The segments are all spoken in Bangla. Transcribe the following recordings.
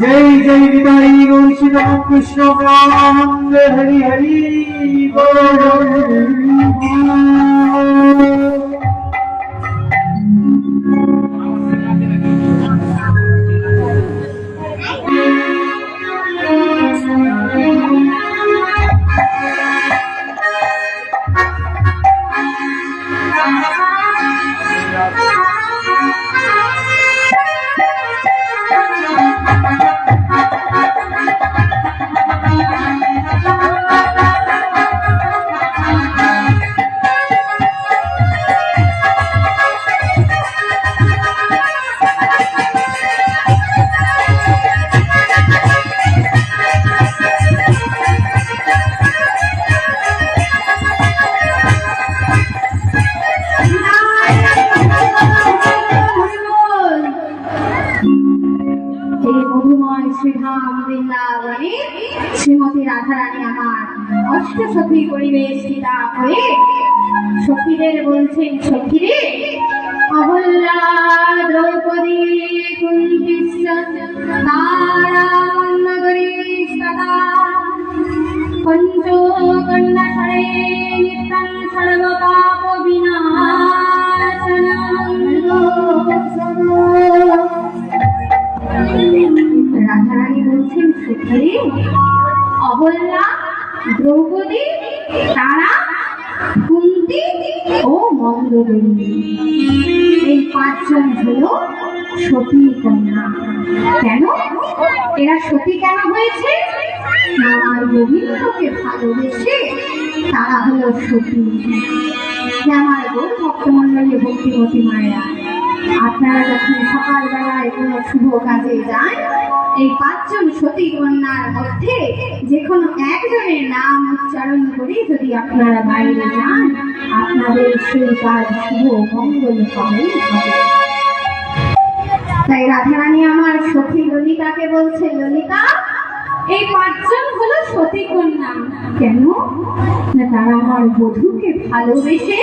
জয় জয় বিদায়ী বংশী রামকৃষ্ণ হরি হরি বল। মন শ্রীধাম বৃন্দাবনে শ্রীমতী রাধারানী আমার অষ্ট অষ্টসখী পরিবেশিতা হয়ে সখীদের বলছেন, সখীরে অহল্লা দ্রৌপদী কুন্তি তারানগরী সদা। পঞ্চ কন্যা সরে নিত্যং সর্ব পাপ বিনা অহল্যা দ্রৌপদী, তারা, কুন্তি ও মন্দগরী এই পাঁচজন হলো সতী কন্যা। কেন? এরা সতী কেন হয়েছে? আমার গোবিন্দকে ভালোবেসে তারা হলো সতী। আমার গৌর ভক্তমন্ডলী ভক্তিমতী মায়েরা, আপনারা যখন সকালবেলায় কোনো শুভ কাজে যান, এই পাঁচজন সতী কন্যার মধ্যে যে কোনো একজনের নাম উচ্চারণ করে যদি আপনারা বাইরে যান, আপনাদের সেই কাজ শুভ মঙ্গল হবে। তাই রাধারানী আমার সখী ললিতাকে বলছে, ললিতা, এই পাঁচজন হলো সতী কন্যা। কেন? না, তারা আমার বধূকে ভালোবেসে,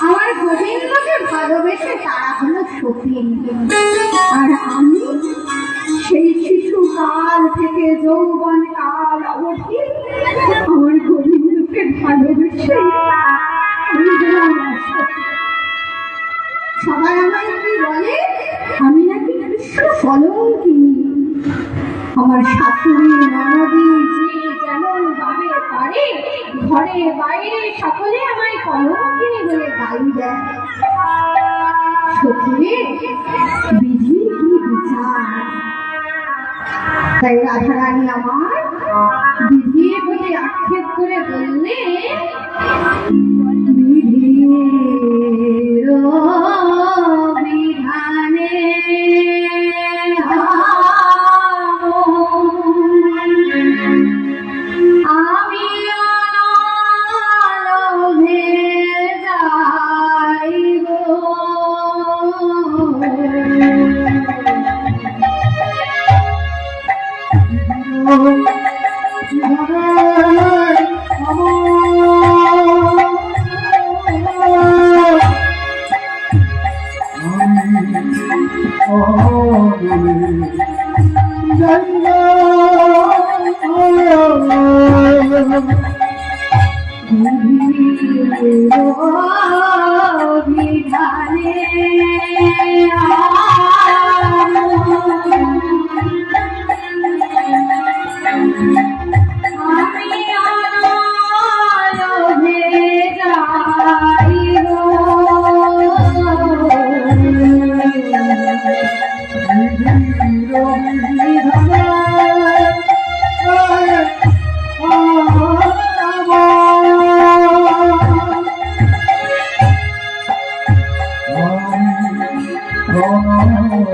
আমার গোবিন্দকে ভালোবেসে তারা হলো সতী। আর আমি সেই শিশু কাল থেকে যৌবন কাল অবধি আমার ভালোবেসে সবাই আমায় কি বলে? আমি নাকি আমার শাশুড়ি যে যেমন ভাবে পারে, ঘরে বাইরে সকলে আমায় কলঙ্কিনী বলে গালি দেয়। সত্যি বিধি তাই রাধারানী আমার বিধির প্রতি আক্ষেপ করে বললে বিধির আমি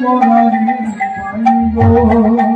পরাণে পাইব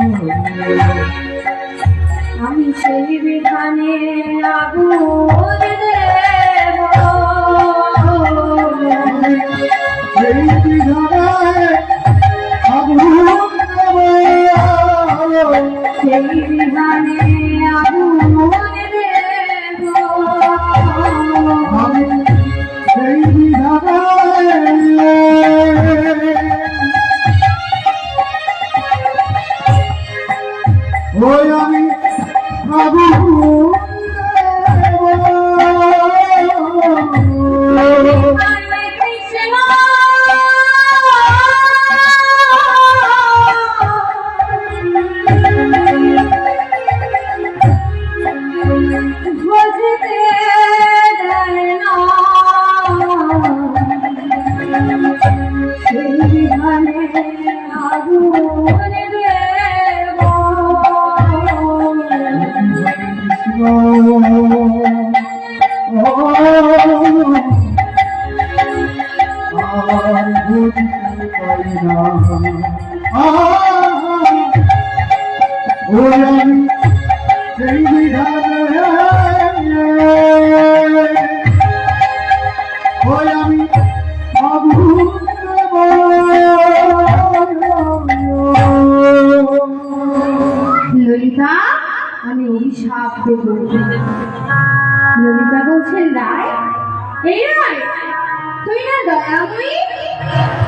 তুই না দয়াময়ী?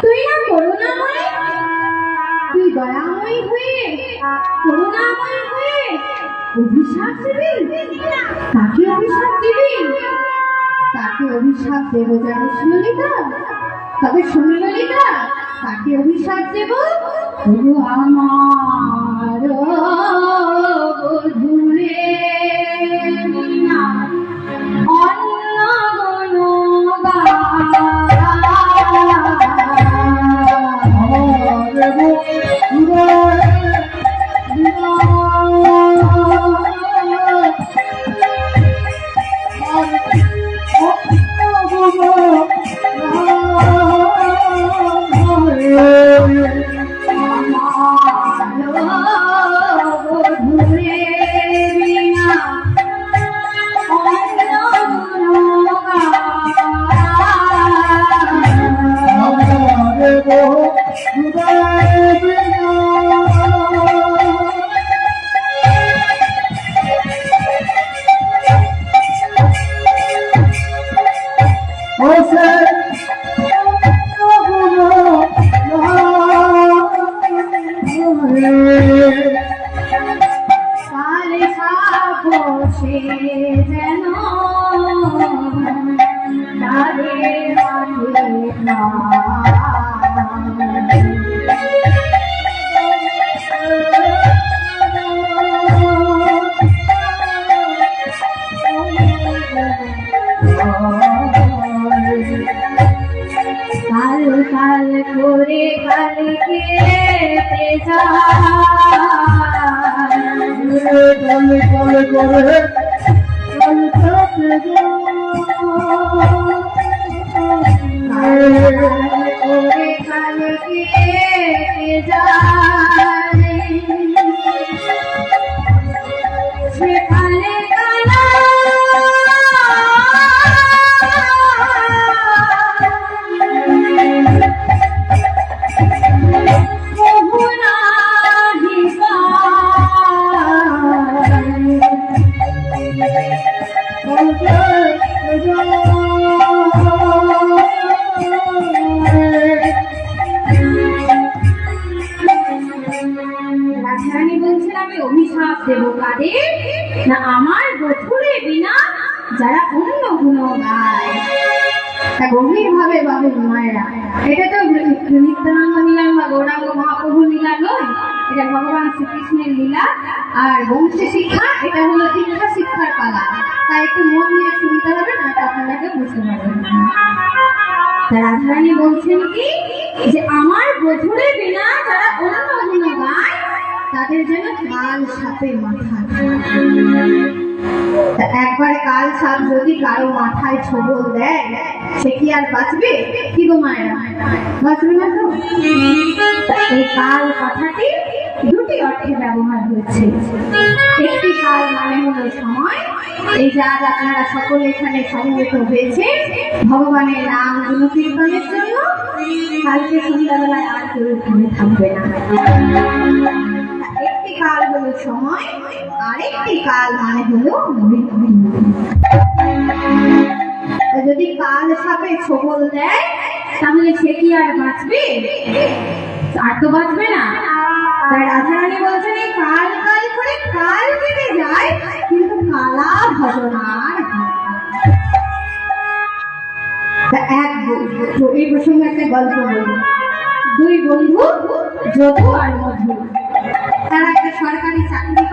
তুই না করুণাময়ী? তুই দয়াময়ী হয়ে, করুণাময়ী হয়ে অভিশাপ দিবি? তাকে অভিশাপ দিবি? তাকে অভিশাপ দেব জানিস ললিতা তবে শুন ললিতা তাকে অভিশাপ দেব আমার। যেন তারে মাঠে না কাল কাল করে কালকে যায় কলে কলে করে যায়? না আমার বধুরে বিনা যারা অন্য গুণ গায় তা গভীর ভাবে বাবে মায়েরা এটা তো আর বংশী শিক্ষা, এটা হলো দীক্ষা শিক্ষার পালা। তাই একটু মন দিয়ে শুনতে হবে, না তো আপনারা বুঝতে পারবেন। রাধারানী বলছেন কি, যে আমার বধুরে বিনা যারা অন্য গুণ গায়, তাদের যেন কাল সাপে মাথা একবার কাল সাপ যদি কারও মাথায় ছবল দেয়, সে কি আর বাঁচবে? কি গো মায়েরা? বাঁচবে না তো এই কাল কথাটি দুটি অর্থে ব্যবহার হয়েছে। একটি কাল মানে হলো সময়। এই যে আপনারা সকলে এখানে সমবেত হয়েছে। ভগবানের নাম গুণকীর্তনের জন্য কালকে সন্ধ্যাবেলায় আর কেউ এখানে থাকবে না। একটি কাল হলো সময়, আরেকটি কাল মানে হলো যদি কাল সাপে ছবল দেয়, তাহলে সে কি আর বাঁচবে? আর তো বাঁচবে না। তাই রাধারানী বলছেন, এই কাল কাল করে কাল কেটে যায়, কিন্তু কালা ভজনার এক এই প্রসঙ্গে একটা গল্প বলব দুই বন্ধু, যদু আর মধু। তারা একটা সরকারি চাকরি করে